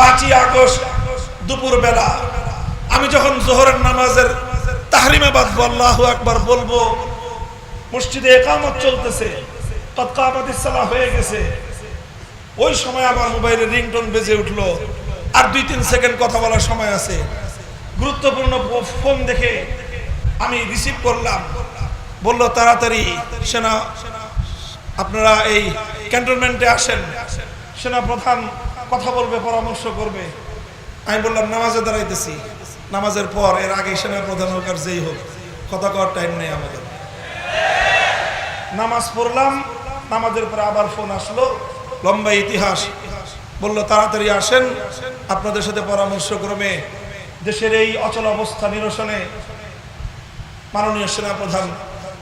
পাঁচই আগস্ট দুপুর বেলা আমি যখন জোহরের নামাজের তাহরিমে বাঁধবো, আল্লাহ একবার বলব, মসজিদে একামত চলতেছে তৎকামাতিস সালাহ হয়ে গেছে। ওই সময় আমার মোবাইলে রিংটোন বেজে উঠল আর দুই তিন সেকেন্ড কথা বলার সময় আছে। গুরুত্বপূর্ণ ফোন দেখে আমি রিসিভ করলাম। বলল, তাড়াতাড়ি সেনা, আপনারা এই ক্যান্টনমেন্টে আসেন। সেনা প্রধান কথা বলবে, পরামর্শ করবে। আমি বললাম, নামাজে দাঁড়াইতেছি। নামাজের পর, এর আগে সেনা প্রধান হোক আর যেই হোক, কথা কওয়ার টাইম নেই আমাদের। নামাজ পড়লাম, নামাজের পরে আবার ফোন আসলো, লম্বা ইতিহাস। বলল, তাড়াতাড়ি আসেন, আপনাদের সাথে পরামর্শ ক্রমে দেশের এই অচল অবস্থা নিরসনে মাননীয় সেনাপ্রধান,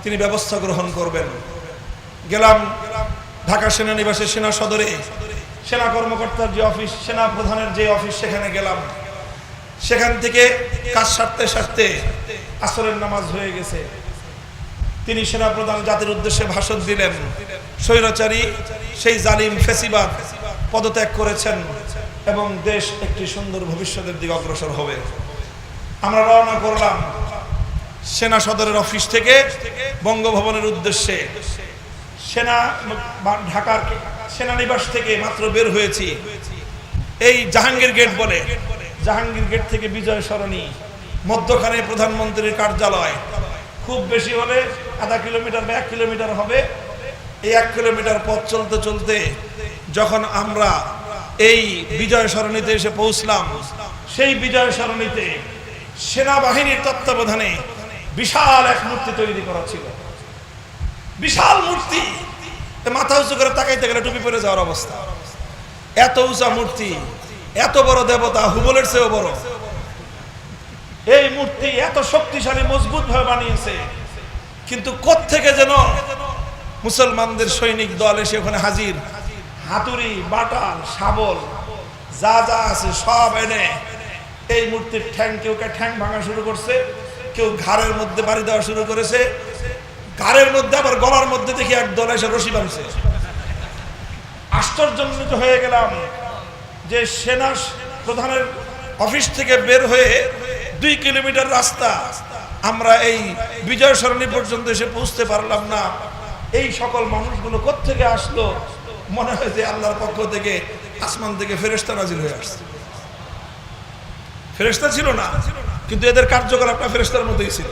তিনি ব্যবস্থা গ্রহণ করবেন। গেলাম ঢাকা সেনানিবাসের সেনা সদরে। সেনা কর্মকর্তার যে অফিস, সেনা প্রধানের যে অফিস, সেখানে গেলাম। সেখান থেকে কাজ সারতে সারতে আসরের নামাজ হয়ে গেছে। তিনি সেনাপ্রধান জাতির উদ্দেশ্যে ভাষণ দিলেন, স্বৈরাচারী, সেই জালিম ফেসিবাদ পদত্যাগ করেছেন এবং দেশ একটি সুন্দর ভবিষ্যতের দিকে অগ্রসর হবে। আমরা রওনা করলাম সেনা সদরের অফিস থেকে বঙ্গভবনের উদ্দেশ্যে। সেনা ঢাকার সেনানিবাস থেকে মাত্র বের হয়েছি। এই জাহাঙ্গীর গেট বলে। জাহাঙ্গীর গেট থেকে বিজয় সরণি, মধ্যখানে প্রধানমন্ত্রীর কার্যালয়। খুব বেশি হলে আধা কিলোমিটার বা এক কিলোমিটার হবে। এই এক কিলোমিটার পথ চলতে চলতে যখন আমরা এই বিজয় সরণিতে এসে পৌঁছলাম, সেই বিজয় সরণিতে সেনাবাহিনীর তত্ত্বাবধানে বিশাল এক মূর্তি তৈরি করা ছিল। বিশাল মূর্তি! মাথা উঁচু করে তাকাইতে গেলে টুপি পরে যাওয়ার অবস্থা। এত উঁচা মূর্তি, এত বড় দেবতা, হুবলের চেয়েও বড়। এই মূর্তি এত শক্তিশালী মজবুত ভাবে বানিয়েছে। কিন্তু থেকে যেন মুসলমানদের সৈনিক দল এসে ওখানে হাজির? হাতুড়ি বাটাল শাবল, যা যা আছে সব এনে এই মূর্তির ঠ্যাং কেউ কে ঠ্যাং ভাঙা শুরু করছে, কেউ ঘাড়ের মধ্যে বাড়ি দেওয়া শুরু করেছে ঘাড়ের মধ্যে আবার গলার মধ্যে দেখি এক দল এসে রশি বাঁধছে। আশ্চর্যজনিত হয়ে গেলাম যে সেনা প্রধানের অফিস থেকে বের হয়ে দুই কিলোমিটার রাস্তা আমরা এই বিজয় সরণি পর্যন্ত এসে পৌঁছতে পারলাম না। এই সকল মানুষগুলো কোত্থেকে আসলো? মনে হয় যে আল্লাহর পক্ষ থেকে আসমান থেকে ফেরেস্তা নাজির হয়ে আসছে। ফেরেস্তা ছিল না, কিন্তু এদের কার্যকলাপটা ফেরেস্তার মধ্যেই ছিল।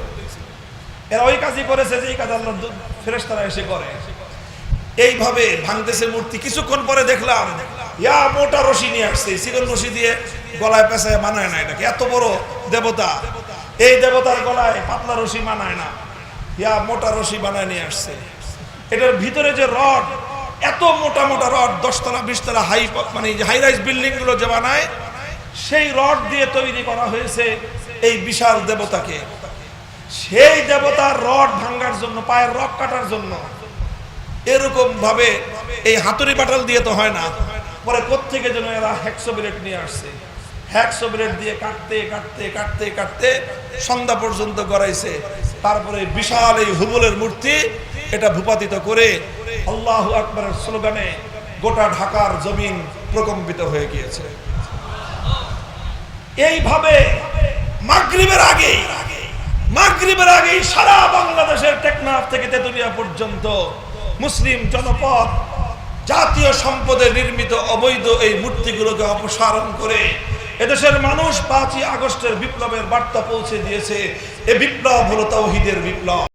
এরা ওই কাজই করেছে যে এই কাজ আল্লাহ ফেরেস্তারা এসে করে। এইভাবে ভাঙতেছে মূর্তি। কিছুক্ষণ পরে দেখলাম, ইয়া মোটা রশি নিয়ে আসছে। চিকন রশি দিয়ে গলায় পেঁচায় মানায় না এটাকে। এত বড় দেবতা। এই দেবতার গলায় পাতলা রশি মানায় না। ইয়া মোটা রশি বানায় নিয়ে আসছে। এটার ভিতরে যে রড, এত মোটা মোটা রড, দশতলা, বিশতলা, হাই মানে হাই রাইজ বিল্ডিংগুলো যে বানায়, সেই রড দিয়ে তৈরি করা হয়েছে এই বিশাল দেবতাকে। সেই দেবতার রড ভাঙ্গার জন্য, পায়ের রক কাটার জন্য এরকম ভাবে এই হাতুড়ি বাটাল দিয়ে তো হয় না। পরে কোত্থেকে যেন এরা হ্যাকসো ব্রেড নিয়ে আসছে। হ্যাকসো ব্রেড দিয়ে কাটতে কাটতে কাটতে কাটতে সন্ধ্যা পর্যন্ত গড়াইছে। তারপরে বিশাল এই হুবুলের মূর্তি, এটা ভূপাতিত করে আল্লাহ আকবরের স্লোগানে গোটা ঢাকার জমিন প্রকম্পিত হয়ে গিয়েছে। এইভাবে মাগরিবের আগে মাগরিবের আগেই সারা বাংলাদেশের টেকনাফ থেকে তেতুলিয়া পর্যন্ত মুসলিম জনপদ জাতীয় সম্পদে নির্মিত অবৈধ এই মূর্তিগুলোকে অপসারণ করে এদেশের মানুষ পাঁচই আগস্টের বিপ্লবের বার্তা পৌঁছে দিয়েছে। এ বিপ্লব হলো তৌহিদের বিপ্লব।